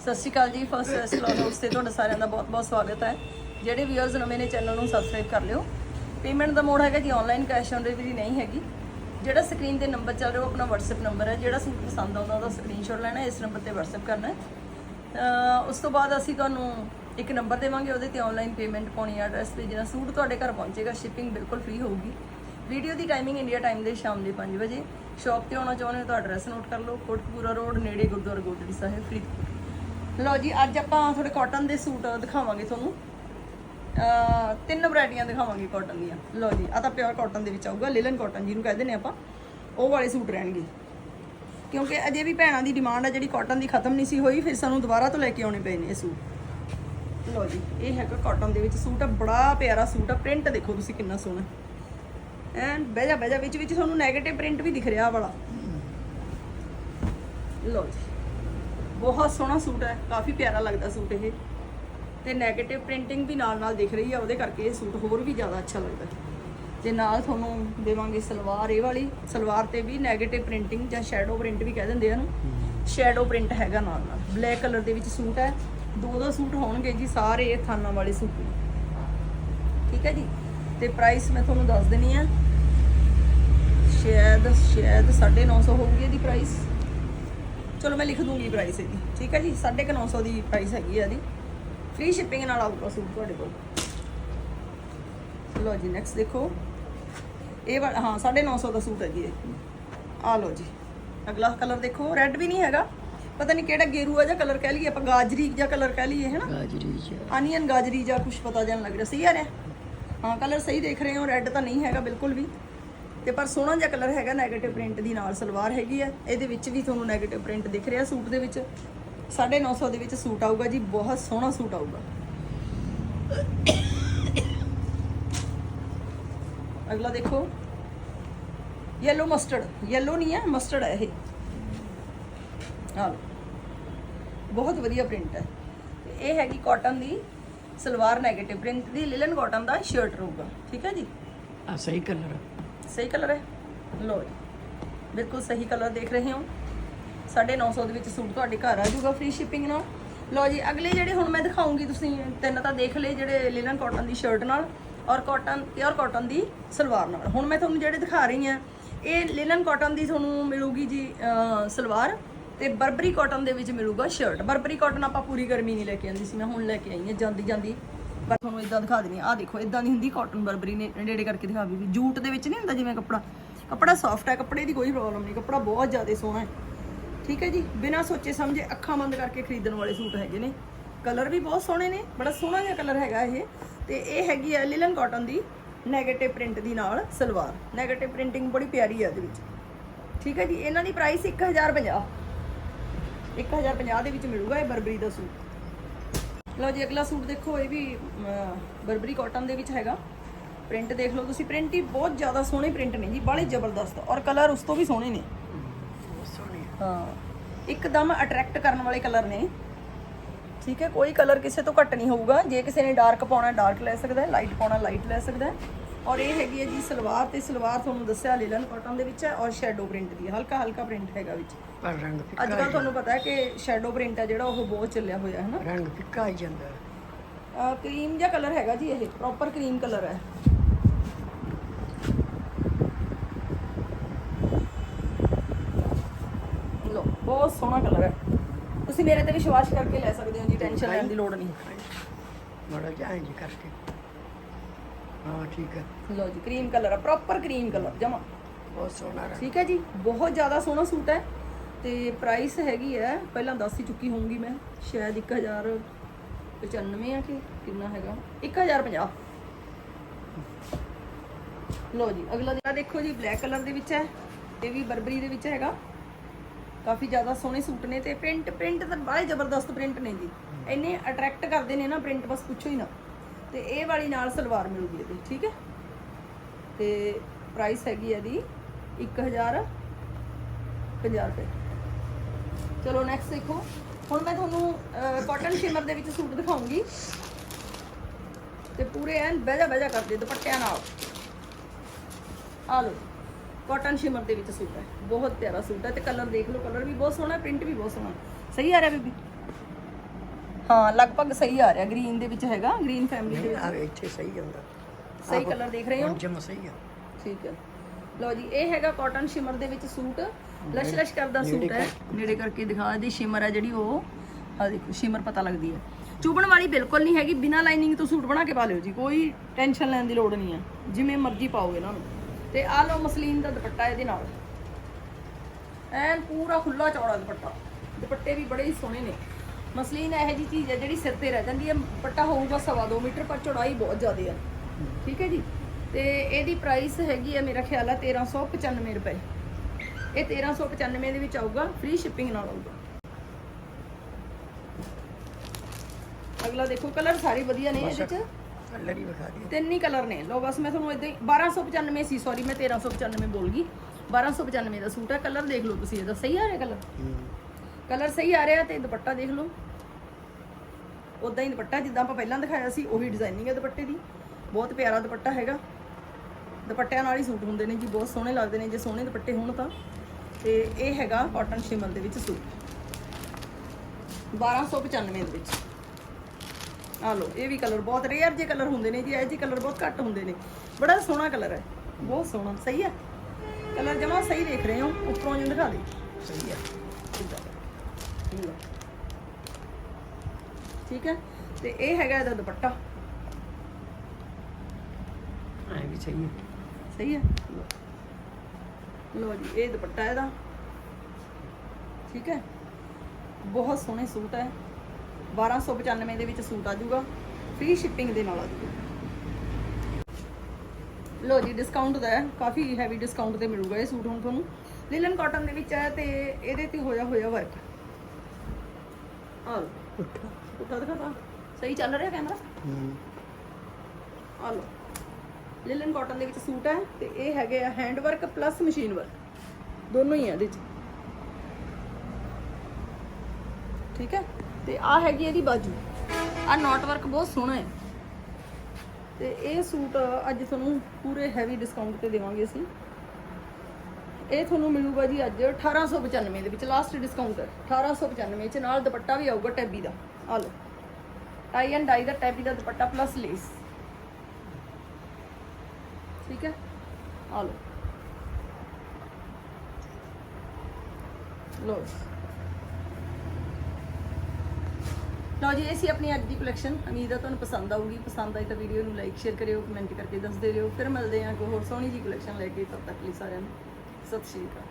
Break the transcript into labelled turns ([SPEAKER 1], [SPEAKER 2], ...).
[SPEAKER 1] ਸਤਿ ਸ਼੍ਰੀ ਅਕਾਲ ਜੀ first S house ਤੇ ਤੁਹਾਡਾ ਸਾਰਿਆਂ ਦਾ ਬਹੁਤ-ਬਹੁਤ ਸਵਾਗਤ ਹੈ। ਜਿਹੜੇ ਵਿਊਅਰਸ ਨਵੇਂ ਨੇ ਚੈਨਲ ਨੂੰ ਸਬਸਕ੍ਰਾਈਬ ਕਰ ਲਿਓ। ਪੇਮੈਂਟ ਦਾ ਮੋਡ ਹੈਗਾ ਜੀ ਆਨਲਾਈਨ ਕੈਸ਼ ਔਨ ਡਿਲੀਵਰੀ ਨਹੀਂ ਹੈਗੀ। ਜਿਹੜਾ ਸਕਰੀਨ ਤੇ ਨੰਬਰ ਚੱਲ ਰਿਹਾ ਉਹ ਆਪਣਾ WhatsApp ਨੰਬਰ ਹੈ। ਜਿਹੜਾ ਸੂਟ ਪਸੰਦ ਆਉਂਦਾ ਉਹਦਾ ਸਕਰੀਨਸ਼ਾਟ ਲੈਣਾ ਇਸ ਨੰਬਰ ਤੇ WhatsApp ਕਰਨਾ ਉਸ ਤੋਂ ਬਾਅਦ ਅਸੀਂ ਤੁਹਾਨੂੰ ਇੱਕ ਨੰਬਰ ਦੇਵਾਂਗੇ, ਉਹਦੇ ਤੇ ਆਨਲਾਈਨ ਪੇਮੈਂਟ ਪਾਉਣੀ ਹੈ ਐਡਰੈਸ ਭੇਜਣਾ ਸੂਟ ਤੁਹਾਡੇ ਘਰ ਪਹੁੰਚੇਗਾ ਸ਼ਿਪਿੰਗ ਬਿਲਕੁਲ ਫ੍ਰੀ ਹੋਊਗੀ। ਵੀਡੀਓ ਦੀ ਟਾਈਮਿੰਗ ਇੰਡੀਆ ਟਾਈਮ ਦੇ ਸ਼ਾਮ ਦੇ 5 ਵਜੇ। ਸ਼ਾਪ ਤੇ ਆਉਣਾ ਚਾਹੁੰਦੇ ਹੋ ਤਾਂ ਐਡਰੈਸ ਨੋਟ ਕਰ ਲਓ। ਕੋਟਕਪੂਰਾ ਰੋਡ ਨੇੜੇ ਗੁਰਦੁਆਰਾ ਗੋਦੜੀ ਸਾਹਿਬ, ਫਰੀਦਕੋਟ। ਲਓ ਜੀ, ਅੱਜ ਆਪਾਂ ਥੋੜੇ ਕਾਟਨ ਦੇ ਸੂਟ ਦਿਖਾਵਾਂਗੇ ਤੁਹਾਨੂੰ। ਅਹ, ਤਿੰਨ ਵੈਰਾਈਟੀਆਂ ਦਿਖਾਵਾਂਗੇ ਕਾਟਨ ਦੀਆਂ। ਲਓ ਜੀ ਆ ਤਾਂ ਪਿਓਰ ਕਾਟਨ ਦੇ ਵਿੱਚ ਆਊਗਾ ਲਿਲਨ ਕਾਟਨ ਜਿਹਨੂੰ ਕਹਿੰਦੇ ਨੇ ਆਪਾਂ। ਉਹ ਵਾਲੇ ਸੂਟ ਰਹਿਣਗੇ। ਕਿਉਂਕਿ ਅਜੇ ਵੀ ਭੈਣਾਂ ਦੀ ਡਿਮਾਂਡ ਆ, ਜਿਹੜੀ ਕਾਟਨ ਦੀ ਖਤਮ ਨਹੀਂ ਸੀ ਹੋਈ, ਫਿਰ ਸਾਨੂੰ ਦੁਬਾਰਾ ਤੋਂ ਲੈ ਕੇ ਆਉਣੇ ਪਏ ਨੇ ਇਹ ਸੂਟ। ਲਓ ਜੀ, ਇਹ ਹੈਗਾ ਕਾਟਨ ਦੇ ਵਿੱਚ ਸੂਟ ਆ ਬੜਾ ਪਿਆਰਾ ਸੂਟ ਆ। ਪ੍ਰਿੰਟ ਦੇਖੋ ਤੁਸੀਂ ਕਿੰਨਾ ਸੋਹਣਾ। ਐਨ, ਬਹਿ ਜਾ ਬਹਿ ਜਾ ਵਿੱਚ ਵਿੱਚ ਤੁਹਾਨੂੰ 네ਗੇਟਿਵ ਪ੍ਰਿੰਟ ਵੀ ਦਿਖ ਰਿਹਾ ਵਾਲਾ। ਲਓ ਜੀ। ਬਹੁਤ ਸੋਹਣਾ ਸੂਟ ਹੈ ਕਾਫੀ ਪਿਆਰਾ ਲੱਗਦਾ ਸੂਟ ਇਹ। ਤੇ 네ਗੇਟਿਵ ਪ੍ਰਿੰਟਿੰਗ ਵੀ ਨਾਲ ਨਾਲ ਦਿਖ ਰਹੀ ਹੈ ਉਹਦੇ ਕਰਕੇ ਇਹ ਸੂਟ ਹੋਰ ਵੀ ਜ਼ਿਆਦਾ ਅੱਛਾ ਲੱਗਦਾ। ਤੇ ਨਾਲ ਤੁਹਾਨੂੰ ਦੇਵਾਂਗੇ ਸਲਵਾਰ ਇਹ ਵਾਲੀ। ਸਲਵਾਰ ਤੇ ਵੀ 네ਗੇਟਿਵ ਪ੍ਰਿੰਟਿੰਗ ਜਾਂ ਸ਼ੈਡੋ ਪ੍ਰਿੰਟ ਵੀ ਕਹਿ ਦਿੰਦੇ ਆ ਇਹਨੂੰ। ਸ਼ੈਡੋ ਪ੍ਰਿੰਟ ਹੈਗਾ ਨਾਲ ਨਾਲ ਬਲੈਕ ਕਲਰ ਦੇ ਵਿੱਚ ਸੂਟ ਹੈ। ਦੋ ਦੋ ਸੂਟ ਹੋਣਗੇ ਜੀ ਸਾਰੇ ਇਹ ਥਾਨਾਂ ਵਾਲੇ ਸੂਟ ਠੀਕ ਹੈ ਜੀ? ਤੇ ਪ੍ਰਾਈਸ ਮੈਂ ਤੁਹਾਨੂੰ ਦੱਸ ਦੇਣੀ ਆ। ਸ਼ਾਇਦ ਸ਼ਾਇਦ 950 ਹੋਊਗੀ ਇਹਦੀ ਪ੍ਰਾਈਸ ਚਲੋ ਮੈਂ ਲਿਖ ਦੂੰਗੀ ਪ੍ਰਾਈਸ ਇਹਦੀ ਠੀਕ ਹੈ ਜੀ? 950 ਦੀ ਪ੍ਰਾਈਸ ਹੈਗੀ ਆ ਇਹਦੀ। ਫ੍ਰੀ ਸ਼ਿਪਿੰਗ ਨਾਲ ਆਊਗਾ ਸੂਟ ਤੁਹਾਡੇ ਕੋਲ। ਲਓ ਜੀ ਨੈਕਸਟ ਦੇਖੋ। ਇਹ ਵਾ- ਹਾਂ 950 ਦਾ ਸੂਟ ਹੈ ਜੀ ਆ ਲਓ ਜੀ। ਅਗਲਾ ਕਲਰ ਦੇਖੋ ਰੈੱਡ ਵੀ ਨਹੀਂ ਹੈਗਾ। ਪਤਾ ਨਹੀਂ ਕਿਹੜਾ ਗੇਰੂ ਆ ਜਾਂ ਕਲਰ ਕਹਿ ਲਈਏ ਆਪਾਂ ਗਾਜਰੀ ਜਾਂ ਕਲਰ ਕਹਿ ਲਈਏ ਹੈ ਨਾ
[SPEAKER 2] ਗਾਜਰੀ ਚ
[SPEAKER 1] ਅਨੀਅਨ ਗਾਜਰੀ ਜਾਂ ਕੁਝ ਪਤਾ ਜਾਣ ਲੱਗ ਰਿਹਾ। ਸਹੀ ਆ ਰਿਹਾ? ਹਾਂ ਕਲਰ ਸਹੀ ਦੇਖ ਰਹੇ ਹੋ ਰੈੱਡ ਤਾਂ ਨਹੀਂ ਹੈਗਾ ਬਿਲਕੁਲ ਵੀ। ਤੇ ਪਰ ਸੋਹਣਾ ਜਿਹਾ ਕਲਰ ਹੈਗਾ 네ਗੇਟਿਵ ਪ੍ਰਿੰਟ ਦੀ ਨਾਲ, ਸਲਵਾਰ ਹੈਗੀ ਆ। ਇਹਦੇ ਵਿੱਚ ਵੀ ਤੁਹਾਨੂੰ 네ਗੇਟਿਵ ਪ੍ਰਿੰਟ ਦਿਖ ਰਿਹਾ ਸੂਟ ਦੇ ਵਿੱਚ। 950 ਦੇ ਵਿੱਚ ਸੂਟ ਆਊਗਾ ਜੀ, ਬਹੁਤ ਸੋਹਣਾ ਸੂਟ ਆਊਗਾ। ਅਗਲਾ ਦੇਖੋ। Yellow ਮਸਟਰਡ yellow ਨਹੀਂ ਹੈ ਮਸਟਰਡ ਹੈ ਇਹ। ਆਹ ਬਹੁਤ ਵਧੀਆ ਪ੍ਰਿੰਟ ਹੈ। ਇਹ ਹੈਗੀ ਕਾਟਨ ਦੀ ਸਲਵਾਰ 네ਗੇਟਿਵ ਪ੍ਰਿੰਟ ਦੀ ਲਿਲਨ ਕਾਟਨ ਦਾ ਸ਼ਰਟ ਰਹੂਗਾ। ਠੀਕ ਹੈ ਜੀ?
[SPEAKER 2] ਆ ਸਹੀ ਕਲਰ
[SPEAKER 1] ਸਹੀ ਕਲਰ ਹੈ? ਲੋ ਜੀ। ਬਿਲਕੁਲ ਸਹੀ ਕਲਰ ਦੇਖ ਰਹੇ ਹੋ। 950 ਦੇ ਵਿੱਚ ਸੂਟ ਤੁਹਾਡੇ ਘਰ ਆ ਜਾਊਗਾ ਫ੍ਰੀ ਸ਼ਿਪਿੰਗ ਨਾਲ। ਲੋ ਜੀ, ਅਗਲੇ ਜਿਹੜੇ ਹੁਣ ਮੈਂ ਦਿਖਾਉਂਗੀ ਤੁਸੀਂ, ਤਿੰਨ ਤਾਂ ਦੇਖ ਲਏ ਜਿਹੜੇ ਲਿਨਨ ਕਾਟਨ ਦੀ ਸ਼ਰਟ ਨਾਲ ਔਰ ਕਾਟਨ ਪਿਓਰ ਕਾਟਨ ਦੀ ਸਲਵਾਰ ਨਾਲ। ਹੁਣ ਮੈਂ ਤੁਹਾਨੂੰ ਜਿਹੜੇ ਦਿਖਾ ਰਹੀ ਹਾਂ, ਇਹ ਲਿਨਨ ਕਾਟਨ ਦੀ ਤੁਹਾਨੂੰ ਮਿਲੂਗੀ ਜੀ ਸਲਵਾਰ ਤੇ ਬਰਬਰੀ ਕਾਟਨ ਦੇ ਵਿੱਚ ਮਿਲੂਗਾ ਸ਼ਰਟ ਬਰਬਰੀ ਕਾਟਨ ਆਪਾਂ ਪੂਰੀ ਗਰਮੀ ਨਹੀਂ ਲੈ ਕੇ ਆਂਦੀ ਸੀ, ਮੈਂ ਹੁਣ ਲੈ ਕੇ ਆਈ ਹਾਂ ਜਾਂਦੀ ਜਾਂਦੀ ਪਰ ਤੁਹਾਨੂੰ ਇਦਾਂ ਦਿਖਾ ਦਿੰਦੀ ਆ ਦੇਖੋ ਇਦਾਂ ਨਹੀਂ ਹੁੰਦੀ ਕਾਟਨ ਬਰਬਰੀ ਨੇ ਨੇੜੇ ਕਰਕੇ ਦਿਖਾ ਵੀ। ਜੂਟ ਦੇ ਵਿੱਚ ਨਹੀਂ ਹੁੰਦਾ ਜਿਵੇਂ ਕੱਪੜਾ। ਕੱਪੜਾ ਸੌਫਟ ਹੈ, ਕੱਪੜੇ ਦੀ ਕੋਈ ਪ੍ਰੋਬਲਮ ਨਹੀਂ। ਕੱਪੜਾ ਬਹੁਤ ਜ਼ਿਆਦਾ ਸੋਹਣਾ ਹੈ। ਠੀਕ ਹੈ ਜੀ? ਬਿਨਾਂ ਸੋਚੇ ਸਮਝੇ ਅੱਖਾਂ ਬੰਦ ਕਰਕੇ ਖਰੀਦਣ ਵਾਲੇ ਸੂਟ ਹੈਗੇ ਨੇ। ਕਲਰ ਵੀ ਬਹੁਤ ਸੋਹਣੇ ਨੇ, ਬੜਾ ਸੋਹਣਾ ਜਿਹਾ ਕਲਰ ਹੈਗਾ ਇਹ। ਤੇ ਇਹ ਹੈਗੀ ਹੈ ਲਿਲਨ ਕਾਟਨ ਦੀ 네ਗੇਟਿਵ ਪ੍ਰਿੰਟ ਦੀ ਨਾਲ ਸਲਵਾਰ। 네ਗੇਟਿਵ ਪ੍ਰਿੰਟਿੰਗ ਬੜੀ ਪਿਆਰੀ ਹੈ ਇਹਦੇ ਵਿੱਚ। ਠੀਕ ਹੈ ਜੀ? ਇਹਨਾਂ ਦੀ ਪ੍ਰਾਈਸ 1050 1050 ਦੇ ਵਿੱਚ ਮਿਲੂਗਾ ਇਹ ਬਰਬਰੀ ਦਾ ਸੂਟ। ਲਓ ਜੀ, ਅਗਲਾ ਸੂਟ ਦੇਖੋ, ਇਹ ਵੀ ਬਰਬਰੀ ਕਾਟਨ ਦੇ ਵਿੱਚ ਹੈਗਾ। ਪ੍ਰਿੰਟ ਦੇਖ ਲਓ ਤੁਸੀਂ, ਪ੍ਰਿੰਟ ਹੀ ਬਹੁਤ ਜ਼ਿਆਦਾ ਸੋਹਣੇ ਪ੍ਰਿੰਟ ਨੇ ਜੀ, ਬਾਹਲੇ ਜ਼ਬਰਦਸਤ, ਔਰ ਕਲਰ ਉਸ ਤੋਂ ਵੀ ਸੋਹਣੇ ਨੇ।
[SPEAKER 2] ਸੋਹਣੀ
[SPEAKER 1] ਹਾਂ, ਇੱਕਦਮ ਅਟਰੈਕਟ ਕਰਨ ਵਾਲੇ ਕਲਰ ਨੇ। ਠੀਕ ਹੈ, ਕੋਈ ਕਲਰ ਕਿਸੇ ਤੋਂ ਘੱਟ ਨਹੀਂ ਹੋਊਗਾ, ਜੇ ਕਿਸੇ ਨੇ ਡਾਰਕ ਪਾਉਣਾ ਡਾਰਕ ਲੈ ਸਕਦਾ ਹੈ ਲਾਈਟ ਪਾਉਣਾ ਲਾਈਟ ਲੈ ਸਕਦਾ ਹੈ। ਔਰ ਇਹ ਹੈਗੀ ਹੈ ਜੀ ਸਲਵਾਰ ਤੇ ਸਲਵਾਰ ਤੁਹਾਨੂੰ ਦੱਸਿਆ ਲਿਲਨ ਕਾਟਨ ਦੇ ਵਿੱਚ ਹੈ ਔਰ ਸ਼ੈਡੋ ਪ੍ਰਿੰਟ ਦੀ ਹਲਕਾ ਹਲਕਾ ਪ੍ਰਿੰਟ ਹੈਗਾ ਵਿੱਚ।
[SPEAKER 2] ਪਰ ਰੰਗ
[SPEAKER 1] ਅੱਜ
[SPEAKER 2] ਫਿੱਕਾ
[SPEAKER 1] ਕੱਲ ਤੁਹਾਨੂੰ ਪਤਾ ਹੈ ਕਿ ਸ਼ੈਡੋ ਪ੍ਰਿੰਟ ਹੈ ਜਿਹੜਾ ਉਹ ਬਹੁਤ ਚੱਲਿਆ ਹੋਇਆ ਹੈ ਨਾ।
[SPEAKER 2] ਰੰਗ ਫਿੱਕਾ ਹੀ ਜਾਂਦਾ।
[SPEAKER 1] ਕਰੀਮ ਜਿਹਾ ਕਲਰ ਹੈਗਾ ਜੀ ਇਹ ਪ੍ਰੋਪਰ ਕਰੀਮ ਕਲਰ ਹੈ। ਲੋ ਬਹੁਤ ਸੋਹਣਾ ਕਲਰ ਹੈ। ਤੁਸੀਂ ਮੇਰੇ ਤੇ ਵਿਸ਼ਵਾਸ ਕਰਕੇ ਲੈ ਸਕਦੇ ਹੋ ਜੀ ਟੈਨਸ਼ਨ ਲੈਣ ਦੀ ਲੋੜ ਨਹੀਂ।
[SPEAKER 2] ਮੜਾ ਜਾਏ ਜੀ ਕਰਕੇ। ਹਾਂ ਠੀਕ ਹੈ।
[SPEAKER 1] ਲੋ ਜੀ ਕਰੀਮ ਕਲਰ ਹੈ ਪ੍ਰੋਪਰ ਕਰੀਮ ਕਲਰ ਜਮਾ।
[SPEAKER 2] ਬਹੁਤ ਸੋਹਣਾ ਰੰਗ।
[SPEAKER 1] ਠੀਕ ਹੈ ਜੀ ਬਹੁਤ ਜ਼ਿਆਦਾ ਸੋਹਣਾ ਸੂਟ ਹੈ ਤੇ ਪ੍ਰਾਈਸ ਹੈਗੀ ਹੈ ਪਹਿਲਾਂ ਦੱਸ ਹੀ ਚੁੱਕੀ ਹੋਊਂਗੀ ਮੈਂ ਸ਼ਾਇਦ 1095 ਆ ਕਿ ਕਿੰਨਾ ਹੈਗਾ 1050 ਲੋ ਜੀ ਅਗਲਾ ਜਿਹੜਾ ਦੇਖੋ ਜੀ ਬਲੈਕ ਕਲਰ ਦੇ ਵਿੱਚ ਹੈ ਇਹ ਵੀ ਬਰਬਰੀ ਦੇ ਵਿੱਚ ਹੈਗਾ। ਕਾਫੀ ਜ਼ਿਆਦਾ ਸੋਹਣੇ ਸੂਟ ਨੇ ਤੇ ਪ੍ਰਿੰਟ ਪ੍ਰਿੰਟ ਤਾਂ ਬੜੇ ਜ਼ਬਰਦਸਤ ਪ੍ਰਿੰਟ ਨੇ ਜੀ। ਇੰਨੇ ਅਟਰੈਕਟ ਕਰਦੇ ਨੇ ਨਾ ਪ੍ਰਿੰਟ ਬਸ ਪੁੱਛੋ ਹੀ ਨਾ। ਤੇ ਇਹ ਵਾਲੀ ਨਾਲ ਸਲਵਾਰ ਮਿਲੂਗੀ ਇਹਦੀ, ਠੀਕ ਹੈ? ਤੇ ਪ੍ਰਾਈਸ ਹੈਗੀ ਹੈ ਇਹਦੀ 1000 50 ਰੁਪਏ। ਚਲੋ ਨੈਕਸਟ ਦੇਖੋ। ਹੁਣ ਮੈਂ ਤੁਹਾਨੂੰ ਕਾਟਨ ਸ਼ਿਮਰ ਦੇ ਵਿੱਚ ਸੂਟ ਦਿਖਾਉਂਗੀ। ਤੇ ਪੂਰੇ ਐਨ ਬਹਿਜਾ ਬਹਿਜਾ ਕਰਦੇ, ਦੁਪੱਟਿਆਂ ਨਾਲ। ਆ ਲਓ ਕਾਟਨ ਸ਼ਿਮਰ ਦੇ ਵਿੱਚ ਸੂਟ ਹੈ। ਬਹੁਤ ਪਿਆਰਾ ਸੂਟ ਹੈ ਤੇ ਕਲਰ ਦੇਖ ਲਓ ਕਲਰ ਵੀ ਬਹੁਤ ਸੋਹਣਾ ਪ੍ਰਿੰਟ ਵੀ ਬਹੁਤ ਸੋਹਣਾ। ਸਹੀ ਆ ਰਿਹਾ ਬੀਬੀ? ਹਾਂ ਲਗਭਗ ਸਹੀ ਆ ਰਿਹਾ ਗ੍ਰੀਨ ਦੇ ਵਿੱਚ ਹੈਗਾ ਗ੍ਰੀਨ ਫੈਮਿਲੀ ਦੇ
[SPEAKER 2] ਨਹੀਂ
[SPEAKER 1] ਵਿੱਚ।
[SPEAKER 2] ਆਵੇ ਇੱਥੇ ਸਹੀ ਹੁੰਦਾ
[SPEAKER 1] ਸਹੀ ਕਲਰ ਦੇਖ ਰਹੇ ਹੋ?
[SPEAKER 2] ਹੁਣ ਜਮ ਸਹੀ ਆ।
[SPEAKER 1] ਠੀਕ ਹੈ ਲਓ ਜੀ ਇਹ ਹੈਗਾ ਕਾਟਨ ਸ਼ਿਮਰ ਦੇ ਵਿੱਚ ਸੂਟ। ਲਸ਼ ਲਸ਼ ਕਰਦਾ ਸੂਟ ਹੈ। ਨੇੜੇ ਕਰਕੇ ਦਿਖਾ ਦੀ ਸ਼ਿਮਰ ਹੈ ਜਿਹੜੀ ਉਹ। ਆ ਦੇਖੋ ਸ਼ਿਮਰ ਪਤਾ ਲੱਗਦੀ ਹੈ। ਚੁਭਣ ਵਾਲੀ ਬਿਲਕੁਲ ਨਹੀਂ ਹੈਗੀ ਬਿਨਾ ਲਾਈਨਿੰਗ ਤੋਂ ਸੂਟ ਬਣਾ ਕੇ ਪਾ ਲਿਓ ਜੀ ਕੋਈ ਟੈਨਸ਼ਨ ਲੈਣ ਦੀ ਲੋੜ ਨਹੀਂ ਹੈ। ਜਿਵੇਂ ਮਰਜ਼ੀ ਪਾਓਗੇ ਇਹਨਾਂ ਨੂੰ। ਤੇ ਆਹ ਲਓ ਮਸਲੀਨ ਦਾ ਦੁਪੱਟਾ ਇਹਦੇ ਨਾਲ। ਐਨ ਪੂਰਾ ਖੁੱਲਾ ਚੌੜਾ ਦੁਪੱਟਾ। ਦੁਪੱਟੇ ਵੀ ਬੜੇ ਹੀ ਸੋਹਣੇ ਨੇ। ਮਸਲੀਨ ਇਹੋ ਜੀ ਚੀਜ਼ ਹੈ ਜਿਹੜੀ ਸਿਰ ਤੇ ਰਹਿ ਜਾਂਦੀ ਹੈ ਦੁਪੱਟਾ ਹੋਊਗਾ ਸਵਾ ਦੋ ਮੀਟਰ ਪਰ ਚੌੜਾਈ ਬਹੁਤ ਜ਼ਿਆਦਾ ਹੈ ਠੀਕ ਹੈ ਜੀ? ਤੇ ਇਹਦੀ ਪ੍ਰਾਈਸ ਹੈਗੀ ਹੈ ਮੇਰਾ ਖਿਆਲ ਹੈ 1395 ਰੁਪਏ। ਇਹ 1395 ਦੇ ਵਿੱਚ ਆਊਗਾ ਫ੍ਰੀ ਸ਼ਿਪਿੰਗ ਨਾਲ ਆਊਗਾ। ਅਗਲਾ ਦੇਖੋ ਕਲਰ ਸਾਰੇ ਵਧੀਆ ਨੇ ਇਹਦੇ ਚ।
[SPEAKER 2] ਕਲਰ ਹੀ ਵਿਖਾ ਦੀ
[SPEAKER 1] ਤਿੰਨ ਹੀ ਕਲਰ ਨੇ। ਲੋ ਬਸ ਮੈਂ ਤੁਹਾਨੂੰ ਇਦਾਂ ਹੀ 1295 ਸੀ ਸੌਰੀ ਮੈਂ 1395 ਬੋਲ ਗਈ। 1295 ਦਾ ਸੂਟ ਹੈ ਕਲਰ ਦੇਖ ਲਓ ਤੁਸੀਂ ਇਹਦਾ। ਸਹੀ ਆ ਰਿਹਾ ਕਲਰ ਕਲਰ ਸਹੀ ਆ ਰਿਹਾ ਤੇ ਦੁਪੱਟਾ ਦੇਖ ਲਓ। ਉਦਾਂ ਹੀ ਦੁਪੱਟਾ, ਜਿੱਦਾਂ ਆਪਾਂ ਪਹਿਲਾਂ ਦਿਖਾਇਆ ਸੀ, ਉਹੀ ਡਿਜ਼ਾਈਨਿੰਗ ਹੈ ਦੁਪੱਟੇ ਦੀ। ਬਹੁਤ ਪਿਆਰਾ ਦੁਪੱਟਾ ਹੈਗਾ। ਦੁਪੱਟਿਆਂ ਨਾਲ ਹੀ ਸੂਟ ਹੁੰਦੇ ਨੇ ਜੀ, ਬਹੁਤ ਸੋਹਣੇ ਲੱਗਦੇ ਨੇ ਜੇ ਸੋਹਣੇ ਦੁਪੱਟੇ ਹੋਣ ਤਾਂ। ਤੇ ਇਹ ਹੈਗਾ ਕਾਟਨ ਸ਼ਿਮਲ ਦੇ ਵਿੱਚ ਸੂਟ। 1295 ਦੇ ਵਿੱਚ। ਆ ਲਓ, ਇਹ ਵੀ ਕਲਰ ਬਹੁਤ ਰੇਅਰ ਜੇ ਕਲਰ ਹੁੰਦੇ ਨੇ ਜੀ, ਇਹ ਜੀ ਕਲਰ ਬਹੁਤ ਘੱਟ ਹੁੰਦੇ ਨੇ। ਬੜਾ ਸੋਹਣਾ ਕਲਰ ਹੈ। ਬਹੁਤ ਸੋਹਣਾ, ਸਹੀ ਹੈ। ਕਲਰ ਜਮਾ ਸਹੀ ਦੇਖ ਰਹੇ ਹੋ, ਉੱਪਰੋਂ ਜਿਹਾ ਦਿਖਾ ਦੇ।
[SPEAKER 2] ਸਹੀ ਆ
[SPEAKER 1] ਠੀਕ ਹੈ। ਠੀਕ ਹੈ? ਤੇ ਇਹ ਹੈਗਾ ਇਹਦਾ ਦੁਪੱਟਾ।
[SPEAKER 2] ਐ ਵੀ ਸਹੀ ਹੈ।
[SPEAKER 1] ਸਹੀ ਹੈ? ਲੋ ਜੀ ਇਹ ਦੁਪੱਟਾ ਇਹਦਾ। ਠੀਕ ਹੈ? ਬਹੁਤ ਸੋਹਣੇ ਸੂਟ ਹੈ। 1295 ਦੇ ਵਿੱਚ ਸੂਟ ਆ ਜਾਊਗਾ। ਫ੍ਰੀ ਸ਼ਿਪਿੰਗ ਦੇ ਨਾਲ ਆ ਜਾਊਗਾ। ਲੋ ਜੀ ਡਿਸਕਾਊਂਟ ਦਾ ਹੈ। ਕਾਫੀ ਹੈਵੀ ਡਿਸਕਾਊਂਟ ਤੇ ਮਿਲੂਗਾ ਇਹ ਸੂਟ ਹੁਣ ਤੁਹਾਨੂੰ। ਲਿਲਨ ਕਾਟਨ ਦੇ ਵਿੱਚ ਹੈ ਤੇ ਇਹਦੇ ਤੇ ਹੋਇਆ ਹੋਇਆ ਵਰਕ ਆ ਲਓ।
[SPEAKER 2] ਉੱਠਾ।
[SPEAKER 1] ਪੁੱਠਾ ਦਿਖਾਤਾ ਸਹੀ ਚੱਲ ਰਿਹਾ ਕੈਮਰਾ?
[SPEAKER 2] ਹੂੰ।
[SPEAKER 1] ਆ ਲਓ। ਲਿਲਨ ਕਾਟਨ ਦੇ ਵਿੱਚ ਸੂਟ ਹੈ ਤੇ ਇਹ ਹੈਗੇ ਆ hand work plus machine work. ਦੋਨੋਂ ਹੀ ਆ ਇਹਦੇ ਚ। ਠੀਕ ਹੈ? ਤੇ ਆ ਹੈਗੀ ਇਹਦੀ ਬਾਜੂ। ਆ ਨਾਟ ਵਰਕ ਬਹੁਤ ਸੋਹਣਾ ਹੈ। ਤੇ ਇਹ ਸੂਟ ਅੱਜ ਤੁਹਾਨੂੰ ਪੂਰੇ ਹੈਵੀ ਡਿਸਕਾਊਂਟ ਤੇ ਦੇਵਾਂਗੇ ਅਸੀਂ। ਇਹ ਤੁਹਾਨੂੰ ਮਿਲੂਗਾ ਜੀ ਅੱਜ 1895 ਦੇ ਵਿੱਚ ਲਾਸਟ ਡਿਸਕਾਊਂਟ ਹੈ। 1895 ਚ ਨਾਲ ਦੁਪੱਟਾ ਵੀ ਆਊਗਾ ਟੈਬੀ ਦਾ। ਆ ਲਓ। ਟਾਈ ਐਂਡ ਡਾਈ ਦਾ ਟੈਬੀ ਦਾ ਦੁਪੱਟਾ ਪਲੱਸ ਲੇਸ ਠੀਕ ਹੈ? ਆ ਲਓ। ਲਓ। ਲਓ ਜੀ, ਇਹ ਸੀ ਆਪਣੀ ਅੱਜ ਦੀ ਕਲੈਕਸ਼ਨ ਉਮੀਦ ਹੈ ਤੁਹਾਨੂੰ ਪਸੰਦ ਆਊਗੀ। ਪਸੰਦ ਆਈ ਤਾਂ ਵੀਡੀਓ ਨੂੰ ਲਾਈਕ ਸ਼ੇਅਰ ਕਰਿਓ ਕਮੈਂਟ ਕਰਕੇ ਦੱਸਦੇ ਰਹੋ। ਫਿਰ ਮਿਲਦੇ ਹਾਂ ਕੋਈ ਹੋਰ ਸੋਹਣੀ ਜੀ ਕਲੈਕਸ਼ਨ ਲੈ ਕੇ। ਤਦ ਤੱਕ ਲਈ ਸਾਰਿਆਂ ਨੂੰ। ਸਤਿ ਸ਼੍ਰੀ ਅਕਾਲ